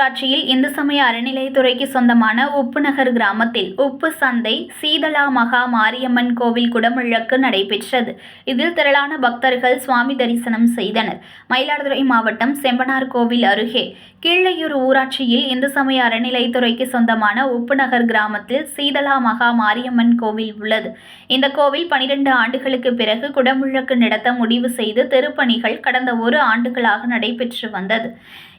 ஊராட்சியில் இந்து சமய அறநிலையத்துறைக்கு சொந்தமான உப்புநகர் கிராமத்தில் உப்பு சந்தை சீதலா மகா மாரியம்மன் கோவில் குடமுழக்கு நடைபெற்றது. இதில் திரளான பக்தர்கள் சுவாமி தரிசனம் செய்தனர். மயிலாடுதுறை மாவட்டம் செம்பனார் கோவில் அருகே கீழையூர் ஊராட்சியில் இந்து சமய அறநிலையத்துறைக்கு சொந்தமான உப்புநகர் கிராமத்தில் சீதலா மகா மாரியம்மன் கோவில் உள்ளது. இந்த கோவில் பனிரெண்டு ஆண்டுகளுக்கு பிறகு குடமுழக்கு நடத்த முடிவு செய்து திருப்பணிகள் கடந்த ஒரு ஆண்டுகளாக நடைபெற்று வந்தது.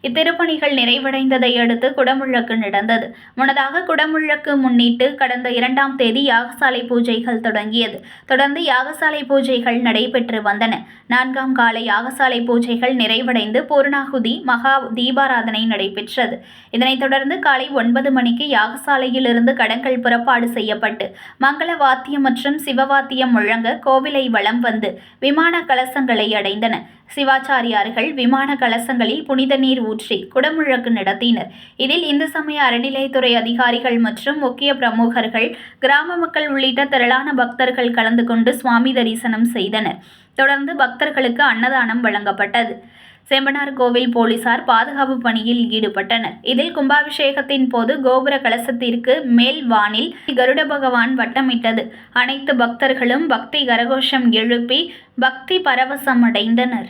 இத்திருப்பணிகள் நிறைவடைந்த அடுத்து குடமுழக்கு நடந்தது. முன்னதாக குடமுழக்கு முன்னிட்டு கடந்த இரண்டாம் தேதி யாகசாலை பூஜைகள் தொடங்கியது. தொடர்ந்து யாகசாலை பூஜைகள் நடைபெற்று வந்தன. நான்காம் கால யாகசாலை பூஜைகள் நிறைவடைந்து பூர்ணாகுதி மகா தீபாராதனை நடைபெற்றது. இதனைத் தொடர்ந்து காலை ஒன்பது மணிக்கு யாகசாலையிலிருந்து கடங்கள் புறப்பாடு செய்யப்பட்டு மங்கள வாத்தியம் மற்றும் சிவவாத்தியம் முழங்க கோவிலை வலம் வந்து விமான கலசங்களை அடைந்தன. சிவாச்சாரியார்கள் விமான கலசங்களில் புனித நீர் ஊற்றி குடமுழக்கு நடத்தினர். இதில் இந்து சமய அறநிலையத்துறை அதிகாரிகள் மற்றும் முக்கிய பிரமுகர்கள் கிராம மக்கள் உள்ளிட்ட திரளான பக்தர்கள் கலந்து கொண்டு சுவாமி தரிசனம் செய்தனர். தொடர்ந்து பக்தர்களுக்கு அன்னதானம் வழங்கப்பட்டது. செம்பனார் கோவில் போலீசார் பாதுகாப்பு பணியில் ஈடுபட்டனர். இதில் கும்பாபிஷேகத்தின் போது கோபுர கலசத்திற்கு மேல் வானில் கருட பகவான் வட்டமிட்டது. அனைத்து பக்தர்களும் பக்தி கரகோஷம் எழுப்பி பக்தி பரவசம் அடைந்தனர்